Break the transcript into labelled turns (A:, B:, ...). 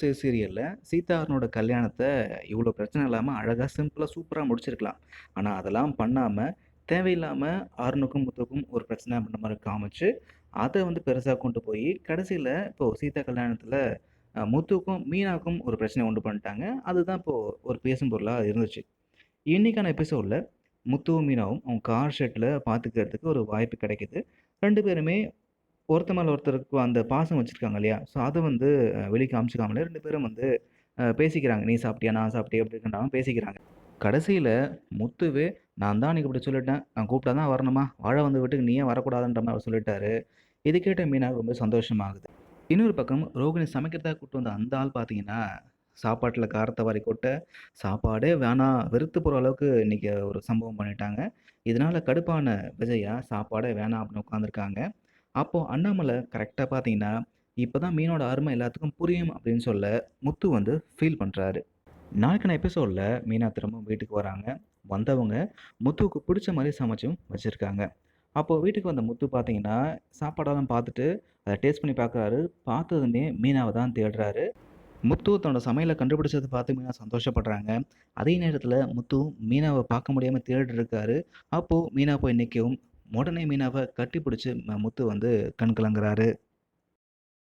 A: சீரியலில் சீரியல்ல சீதாஹரனோட கல்யாணத்தை இவ்வளோ பிரச்சனை இல்லாமல் அழகாக சிம்பிளாக சூப்பராக முடிச்சிருக்கலாம். ஆனால் அதெல்லாம் பண்ணாமல் தேவையில்லாமல் அருணுக்கும், முத்துக்கும் ஒரு பிரச்சனை அப்படின்ற மாதிரி காமிச்சு, அதை வந்து பெருசாக கொண்டு போய் கடைசியில் இப்போது சீதா கல்யாணத்தில் முத்துக்கும், மீனாவுக்கும் ஒரு பிரச்சனைய உண்டு பண்ணிட்டாங்க. அதுதான் இப்போது ஒரு பேசும் பொருளாக இருந்துச்சு. இன்றைக்கான எபிசோடில் முத்துவும், மீனாவும் அவங்க கார் ஷெட்டில் பார்த்துக்கிறதுக்கு ஒரு வாய்ப்பு கிடைக்குது. ரெண்டு பேருமே ஒருத்த மேலே ஒருத்தருக்கு அந்த பாசம் வச்சுருக்காங்க இல்லையா? ஸோ அதை வந்து அ வெளி காமிச்சுக்காமலே 2 பேரும் வந்து பேசிக்கிறாங்க. "நீ சாப்பிட்டியா? நான் சாப்பிட்டியா?" அப்படின்ற பேசிக்கிறாங்க. கடைசியில் முத்துவே, "நான் தான் அன்றைக்கி இப்படி சொல்லிட்டேன். நான் கூப்பிட்டா தான் வரணுமா? வாழை வந்து வீட்டுக்கு நீ ஏன் வரக்கூடாதுன்ற" மாதிரி அவர் சொல்லிட்டாரு. இது கேட்ட மீனா ரொம்ப சந்தோஷமாகுது. இன்னொரு பக்கம் ரோகிணி சமைக்கிறதாக கூட்டு வந்த அந்த ஆள் பார்த்தீங்கன்னா, சாப்பாட்டில் காரத்தை வாரி கொட்ட, சாப்பாடே வேணாம், வெறுத்து போகிற அளவுக்கு இன்னைக்கு ஒரு சம்பவம் பண்ணிட்டாங்க. இதனால் கடுப்பான விஜயா, சாப்பாடே வேணாம் அப்படின்னு உட்காந்துருக்காங்க. அப்போது அண்ணாமலை கரெக்டாக பார்த்தீங்கன்னா, இப்போ தான் மீனோட அருமை எல்லாத்துக்கும் புரியும்" அப்படின்னு சொல்ல, முத்து வந்து ஃபீல் பண்ணுறாரு நாளைக்கான எபிசோடில் மீனா திரும்பவும் வீட்டுக்கு வராங்க. வந்தவங்க முத்துவுக்கு பிடிச்ச மாதிரி சமைச்சும் வச்சுருக்காங்க அப்போது வீட்டுக்கு வந்த முத்து பார்த்தீங்கன்னா, சாப்பாடெல்லாம் பார்த்துட்டு, அதை டேஸ்ட் பண்ணி பார்க்குறாரு. பார்த்ததுமே மீனாவை தான் தேடுறாரு. முத்து தன்னோட சமையலை கண்டுபிடிச்சதை பார்த்து மீனா சந்தோஷப்படுறாங்க. அதே நேரத்தில் முத்து மீனாவை பார்க்க முடியாமல் தேடிட்டு இருக்காரு. அப்போது மீனா போய் நிற்கவும் உடனே மீனாவை கட்டி பிடிச்சி முத்து வந்து கண் கலங்குறாரு.